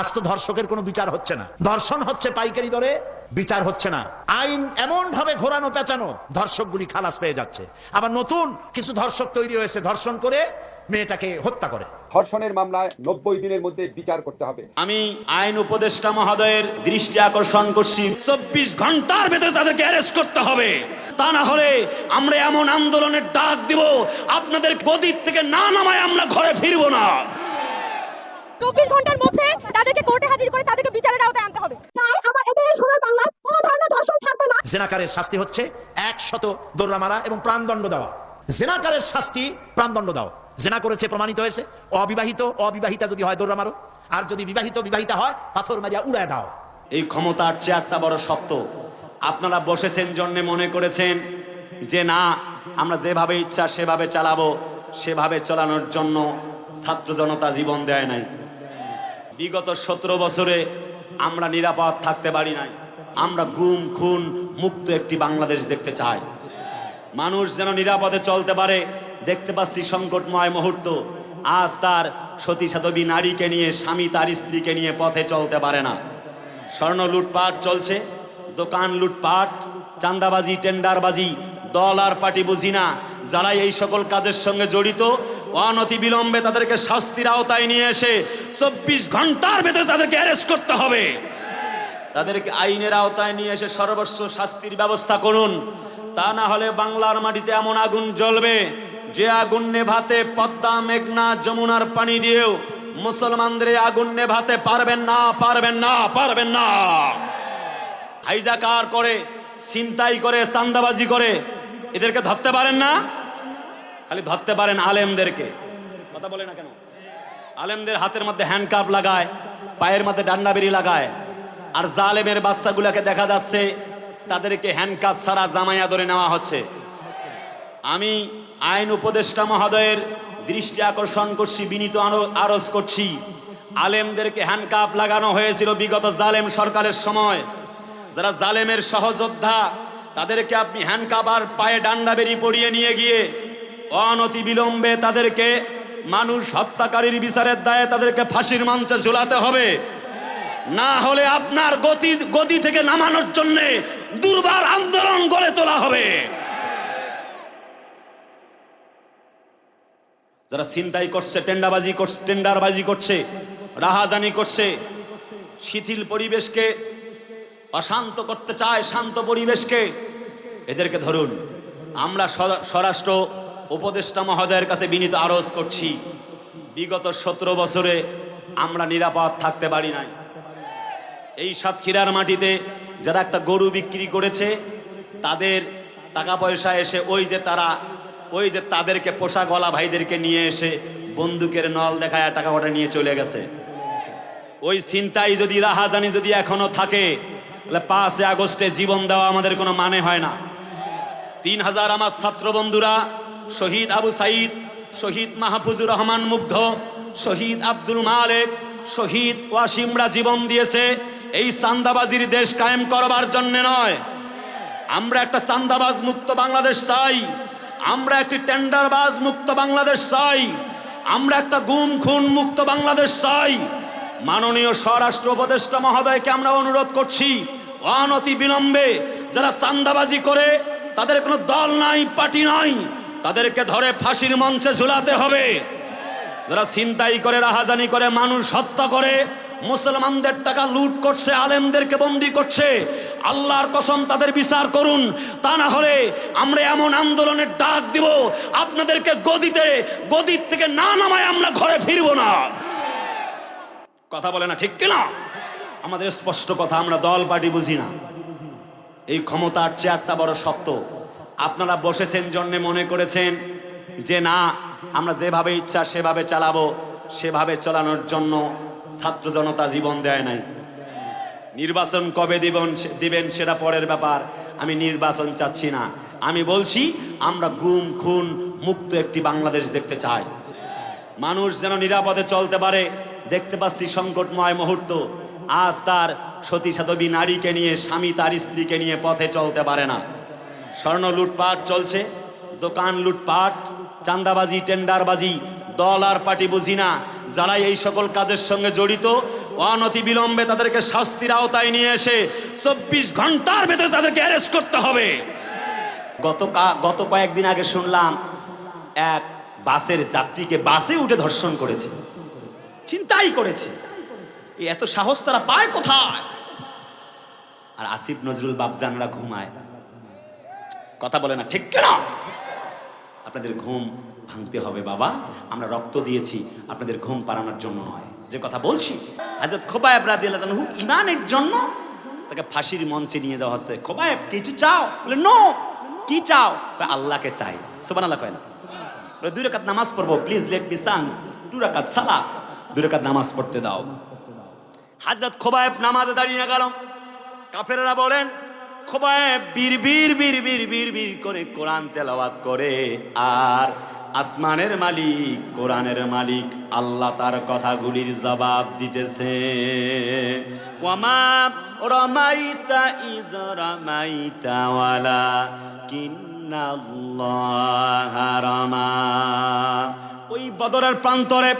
আজ তো ধর্ষকের কোনো বিচার হচ্ছে না। ধর্ষণ হচ্ছে পাইকারি দরে বিচার হচ্ছে না। আইন এমন ভাবে ঘোরানো পেঁচানো ধর্ষকগুলি খালাস পেয়ে যাচ্ছে। আবার নতুন কিছু ধর্ষক তৈরি হয়েছে ধর্ষণ করে মেয়েটাকে হত্যা করে। ধর্ষণের মামলায় নব্বই দিনের মধ্যে বিচার করতে হবে। আমি আইন উপদেষ্টা মহোদয়ের দৃষ্টি আকর্ষণ করছি। চব্বিশ ঘণ্টার ভেতরে তাদেরকে অ্যারেস্ট করতে হবে। তা না হলে আমরা এমন আন্দোলনের ডাক দিব আপনাদের গদির থেকে না নামায় আমরা ঘরে ফিরবো না। চব্বিশ ঘণ্টার মধ্যে তাদেরকে কোর্টে হাজির করে তাদেরকে বিচারের আওতায় আনতে হবে। আমার এদের সোনার বাংলায় কোনো ধরনের ধর্ষণ থাকবে না। জেনাকারের শাস্তি হচ্ছে একশত দৌড়া মারা এবং প্রাণদণ্ড দেওয়া। জেনাকারের শাস্তি প্রাণদণ্ড দাও। জেনা করেছে প্রমাণিত হয়েছে। অবিবাহিত অবিবাহিতা যদি হয় দৌড়া মারো আর যদি বিবাহিত বিবাহিতা হয় পাথর মারিয়া উড়ায় দাও। এই ক্ষমতার চেয়ারটা বড় শক্ত। আপনারা বসেছেন জন্যে মনে করেছেন যে না আমরা যেভাবে ইচ্ছা সেভাবে চালাবো সেভাবে চালানোর জন্য ছাত্র জনতা জীবন দেয় নাই। বিগত সতেরো বছরে আমরা নিরাপদ থাকতে পারি নাই। আমরা গুম, খুন, মুক্ত একটি বাংলাদেশ দেখতে চাই। মানুষ যেন নিরাপদে চলতে পারে, দেখতে পাচ্ছি সংকটময় মুহূর্ত। আজ তার সতী সাধবী নারীকে নিয়ে, স্বামী তার স্ত্রীকে নিয়ে পথে চলতে পারে না। স্বর্ণ লুটপাট চলছে, দোকান লুটপাট চান্দাবাজি টেন্ডারবাজি, দল আর পার্টি বুঝি না। যারা এই সকল কাজের সঙ্গে জড়িত অনতি বিলম্বে তাদেরকে শাস্তির আওতায় নিয়ে এসে চব্বিশ ঘণ্টার ভেতরে তাদেরকে অ্যারেস্ট করতে হবে। তাদেরকে আইনের আওতায় নিয়ে এসে সর্বস্ব শাস্তির ব্যবস্থা করুন। তা না হলে বাংলার মাটিতে এমন আগুন জ্বলবে, যে আগুন নেভাতে পদ্মা, মেঘনা, যমুনার পানি দিয়েও মুসলমানদের আগুন নেভাতে পারবেন না পারবেন না পারবেন না। হাইজাকার করে, ছিনতাই করে চান্দাবাজি করে, এদেরকে ধরতে পারেন না? খালি ধরতে পারেন আলেমদেরকে। কথা বলে না কেন? আলেমদের হাতের মধ্যে হ্যান্ডকাপ লাগায়, পায়ের মধ্যে ডান্ডা বেরি লাগায়। আর জালেমের বাচ্চাগুলোকে দেখা যাচ্ছে, তাদেরকে হ্যান্ডকাপ ছাড়া জামাইয়া ধরে নেওয়া হচ্ছে। আমি আইন উপদেষ্টা মহোদয়ের দৃষ্টি আকর্ষণ করছি, বিনীত আরজ করছি। আলেমদেরকে হ্যান্ডকাপ লাগানো হয়েছিল বিগত জালেম সরকারের সময়। যারা জালেমের সহযোদ্ধা, তাদেরকে আপনি হ্যান্ডকাপ আর পায়ে ডান্ডা বেরি পরিয়ে নিয়ে গিয়ে অনতি বিলম্বে তাদেরকে মানুষ হত্যাকারীর বিচারের দায়ে তাদেরকে ফাঁসির মঞ্চে ঝুলাতে হবে। না হলে আপনার গতি গতি থেকে নামানোর জন্য দুর্বার আন্দোলন গড়ে তোলা হবে। যারা ছিনতাই করছে টেন্ডাবাজি করছে টেন্ডারবাজি করছে, রাহাজানি করছে, শিথিল পরিবেশকে অশান্ত করতে চায় শান্ত পরিবেশকে, এদেরকে ধরুন। আমরা স্বরাষ্ট্র উপদেষ্টা মহোদয়ের কাছে বিনীত আরজ করছি। বিগত সতেরো বছরে আমরা নিরাপদ থাকতে পারি নাই। এই সাতক্ষীরার মাটিতে যারা একটা গরু বিক্রি করেছে, তাদের টাকা পয়সা এসে ওই যে তারা, ওই যে তাদেরকে পোষা গলা ভাইদেরকে নিয়ে এসে বন্দুকের নল দেখায় টাকা ওটা নিয়ে চলে গেছে। ওই চিন্তাই যদি, রাহাজানি যদি এখনও থাকে, তাহলে পাঁচে আগস্টে জীবন দেওয়া আমাদের কোনো মানে হয় না। তিন হাজার আমার ছাত্র বন্ধুরা শহীদ আবু সাইদ, শহীদ মাহফুজুর রহমান মুগ্ধ, শহীদ আব্দুল মালেক, শহীদ ওয়াসিমরা জীবন দিয়েছে। এই চান্দাবাজির দেশ কায়েম করবার জন্য নয়। আমরা একটা চান্দাবাজ মুক্ত বাংলাদেশ চাই। আমরা একটি টেন্ডারবাজ মুক্ত বাংলাদেশ চাই। আমরা একটা গুম, খুন মুক্ত বাংলাদেশ চাই। মাননীয় স্বরাষ্ট্র উপদেষ্টা মহোদয়কে আমরা অনুরোধ করছি, অনতি বিলম্বে যারা চান্দাবাজি করে, তাদের কোনো দল নাই, পার্টি নাই তাদেরকে ধরে ফাঁসির মঞ্চে ঝুলাতে হবে। যারা ছিনতাই করে, রাহাজানি করে, মানুষ হত্যা করে, মুসলমানদের টাকা লুট করছে, আলেমদেরকে বন্দি করছে, আল্লাহর কসম তাদের বিচার করুন। তা না হলে আমরা এমন আন্দোলনের ডাক দিব, আপনাদেরকে গদিতে, গদির থেকে না নামায় আমরা ঘরে ফিরবো না। কথা বলে না, ঠিক কিনা আমাদের স্পষ্ট কথা, আমরা দল, পার্টি বুঝি না। এই ক্ষমতার চেয়ারটা বড় শক্ত। আপনারা বসেছেন জন্যে মনে করেছেন যে না, আমরা যেভাবে ইচ্ছা সেভাবে চালাবো, সেভাবে চালানোর জন্য ছাত্র জনতা জীবন দেয় নাই। নির্বাচন কবে দিবেন দিবেন সেটা পরের ব্যাপার। আমি নির্বাচন চাচ্ছি না। আমি বলছি, আমরা গুম, খুন, মুক্ত একটি বাংলাদেশ দেখতে চাই। মানুষ যেন নিরাপদে চলতে পারে, দেখতে পাচ্ছি সংকটময় মুহূর্ত। আজ তার সতী সাধবী নারীকে নিয়ে, স্বামী তার স্ত্রীকে নিয়ে পথে চলতে পারে না। স্বর্ণ লুটপাট চলছে, দোকান লুটপাট চান্দাবাজি টেন্ডারবাজি, দল আর পার্টি বুঝি না। যারা এই সকল কাজের সঙ্গে জড়িত, অনতি বিলম্বে তাদেরকে শাস্তির আওতায় নিয়ে এসে চব্বিশ ঘণ্টার ভেতরে তাদেরকে অ্যারেস্ট করতে হবে। গত গত কয়েকদিন আগে শুনলাম, এক বাসের যাত্রীকে বাসে উঠে ধর্ষণ করেছে। চিন্তাই করেছে। এত সাহস তারা পায় কোথায়? আর আসিফ নজরুল বাবজানরা ঘুমায়। কথা বলে না, ঠিক কেনা? আপনাদের ঘুম ভাঙতে হবে বাবা। আমরা রক্ত দিয়েছি, আপনাদের ঘুম পারানোর জন্য নয়। যে কথা বলছি হাজরত খোবায়েব রাদিয়াল্লাহু ইমানের জন্য তাকে ফাঁসির মঞ্চে নিয়ে যাওয়া হচ্ছে। খোবায়েব কিছু চাও? বলে নো কি চাও? আল্লাহকে চাই। সুবহানাল্লাহ কয় না। দুই রাকাত নামাজ পড়ব প্লিজ লেট মি চান্স দুই রাকাত সালা দুই রাকাত নামাজ পড়তে দাও। হাজরত খোবায়েব নামাজে দাঁড়িয়ে গেল। কাফেরেরা বলেন খোবায়েব বীর বীর বীর বীর বীর বীর করে কোরআন তেলাওয়াত করে। আর আসমানের মালিক, কোরআনের মালিক আল্লাহ তার কথাগুলির জবাব দিতেছে। রমাইতা ইদ রমাইতা ওয়ালা ওই বদরের প্রান্তরে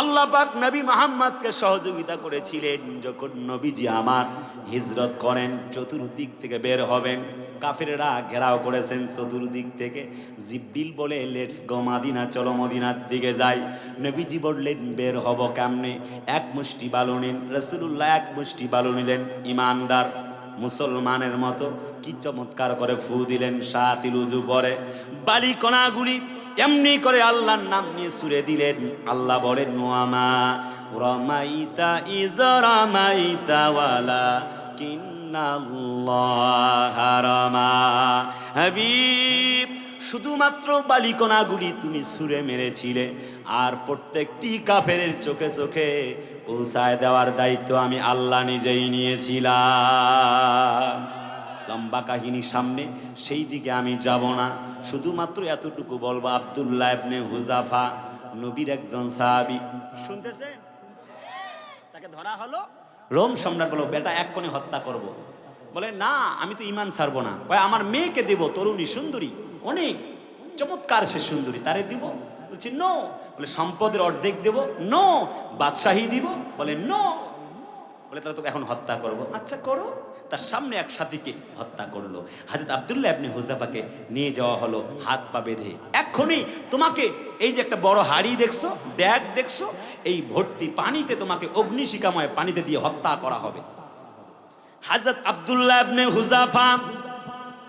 আল্লাহ পাক নবী মোহাম্মদকে সহযোগিতা করেছিলেন যখন নবীজি আমার হিজরত করেন, চতুর্দিক থেকে বের হবেন। কাফেরেরা ঘেরাও করেছেন চতুর্দিক থেকে। জিব্বিল বলে লেটস গো মাদিনা, চলো মদিনার দিকে যাই। নবীজি বললেন, বের হব কেমনে? এক মুষ্টি বালু নিন রসুল্লাহ এক মুষ্টি বালু নিলেন, ইমানদার, মুসলমানের মতো। কি চমৎকার করে ফু দিলেন, সাতিল উজু পরে। বালিকণাগুলি এমনি করে আল্লাহর নাম নিয়ে সুরে দিলেন। আল্লাহ বলেন, নোয়ামা রমাইতা ইজ রমাইতা ওয়ালা কিন্নাল্লাহ রমা। হাবিব, শুধুমাত্র বালিকণাগুলি তুমি সুরে মেরেছিলে, আর প্রত্যেকটি কাফেরের চোখে চোখে পৌঁছায় দেওয়ার দায়িত্ব আমি আল্লাহ নিজেই নিয়েছিলাম। লম্বা কাহিনী সামনে, সেই দিকে আমি যাব না। শুধুমাত্র এতটুকু বলব, আব্দুল্লাহ ইবনে হুজাফা, নবীর একজন সাহাবী। শুনতেছেন? তাকে ধরা হলো। রোম সম্রাট বলো বেটা এক কোণে হত্যা করব। বলে, না, আমি তো ইমান ছাড়বো না। কয়, আমার মেয়েকে দেব, তরুণী, সুন্দরী, অনেক। চমৎকার সে সুন্দরী, তারে দিব? বলছি, নো। বলে, সম্পদের অর্ধেক দেব, নো। বাদশাহী দিব? বলে, নো। বলে, তাহলে তোকে এখন হত্যা করব। আচ্ছা করো। তার সামনে এক সাথীকে হত্যা করল। হাজরত আবদুল্লাহ আপনি হুজাফাকে নিয়ে যাওয়া হলো, হাত পা বেঁধে। এক্ষুনি তোমাকে এই যে একটা বড় হাড়ি দেখছ ড্যাগ দেখছ, এই ভর্তি পানিতে তোমাকে অগ্নিশিকাময় পানিতে দিয়ে হত্যা করা হবে। হাজরত আবদুল্লাহ আপনি হুজাফা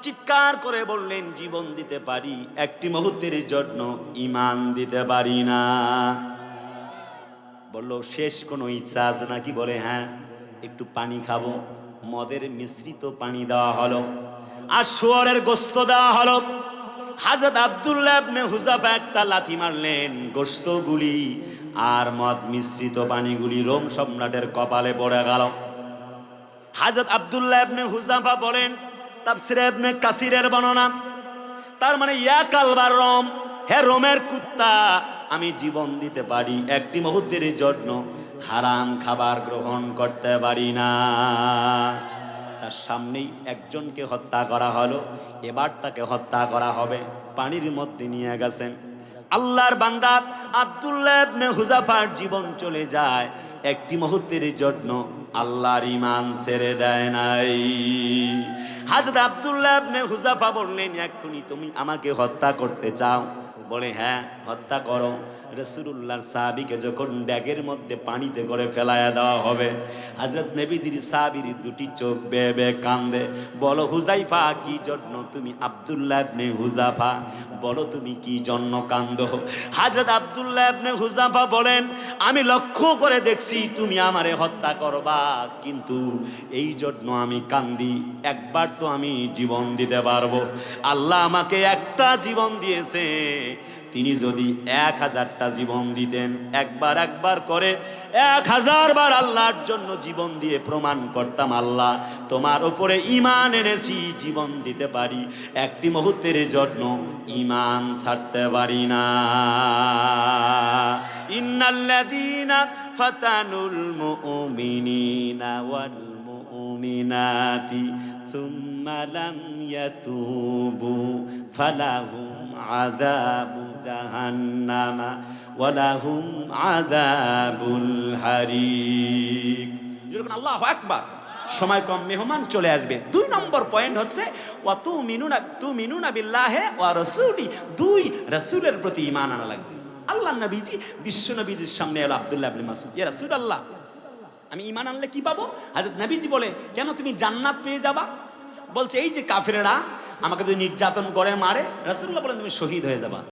চিৎকার করে বললেন, জীবন দিতে পারি, একটি মুহূর্তের জন্য ইমান দিতে পারি না। বলল, শেষ কোনো ইচ্ছা আছে নাকি? বলে হ্যাঁ একটু পানি খাব। মদের মিশ্রিত পানি দেওয়া হলো আর শুয়ারের গোস্ত দেওয়া হলো। হাজরত আব্দুল্লাহ হুজাফা একটা লাথি মারলেন গোস্তগুলি আর মদ মিশ্রিত পানিগুলি রোম সম্রাটের কপালে পড়ে গেল। হাজরত আব্দুল্লাহ ইবনে হুজাফা বলেন, তাফসিরে ইবনে কাসিরের বর্ণনা, তার মানে ইয়া কালবার রোম, হে রোমের কুত্তা, আমি জীবন দিতে পারি একটি মুহূর্তের জন্য হারাম খাবার গ্রহণ করতে পারি না। তার সামনেই একজনকে হত্যা করা হলো, এবার তাকে হত্যা করা হবে, পানির মধ্যে নিয়ে গেছেন। আল্লাহর বান্দা আব্দুল্লাহ ইবনে হুজাফার জীবন চলে যায়, একটি মুহূর্তের জন্য আল্লাহর ইমান ছেড়ে দেয় নাই। হাজরত আব্দুল্লাহ ইবনে হুজাফা বললেন, এক্ষুনি তুমি আমাকে হত্যা করতে চাও বলে হ্যাঁ হত্যা করো। রসুল্লাহর সাহাবিকে যখন ব্যাগের মধ্যে পানিতে করে ফেলায়া দেওয়া হবে হাজরত নবীজির সাহাবির দুটি চোখ বেয়ে বেয়ে কান্দে। বলো হুজাইফা কি জন্য তুমি আব্দুল্লাহ ইবনে হুজাফা বলো তুমি কি জন্য কান্দ? হাজরত আব্দুল্লাহ ইবনে হুজাফা বলেন, আমি লক্ষ্য করে দেখছি তুমি আমারে হত্যা করবা, কিন্তু এই জন্য আমি কান্দি। একবার তো আমি জীবন দিতে পারব। আল্লাহ আমাকে একটা জীবন দিয়েছে তিনি যদি এক হাজারটা জীবন দিতেন, একবার একবার করে এক হাজার বার আল্লাহর জন্য জীবন দিয়ে প্রমাণ করতাম, আল্লাহ, তোমার উপরে ইমান এনেছি, জীবন দিতে পারি। একটি মুহূর্তের জন্য ইমান ছাড়তে পারি না। ইন্নাল্লাযীনা ফাতানুল মুমিনিনা ওয়াল মুমিনাতি লাম ইয়াতুবু ফালাহুম আযাবু জাহান্নামা ওয়ালাহুম আযাবুল হারিক যেরকম আল্লাহু আকবার সময় কম মেহমান চলে আসবে, দুই নম্বর পয়েন্ট হচ্ছে, ওয়া তু মিনুনা তু মিনুনা বিল্লাহে ওয়া রাসূলি দুই রাসূলের প্রতি ঈমান আনা লাগবে। আল্লাহ নবীজি, বিশ্ব নবীজির সামনে এলো আব্দুল্লাহ ইবনে মাসউদ। ইয়া রাসূলুল্লাহ আমি ইমান আনলে কি পাবো? হাজর নাবিজি বলে, কেন তুমি জান্নাত পেয়ে যাবা? বলছে, এই যে কাফেরেরা আমাকে যদি নির্যাতন করে, মারে রসুল্লাহ বলেন তুমি শহীদ হয়ে যাবা।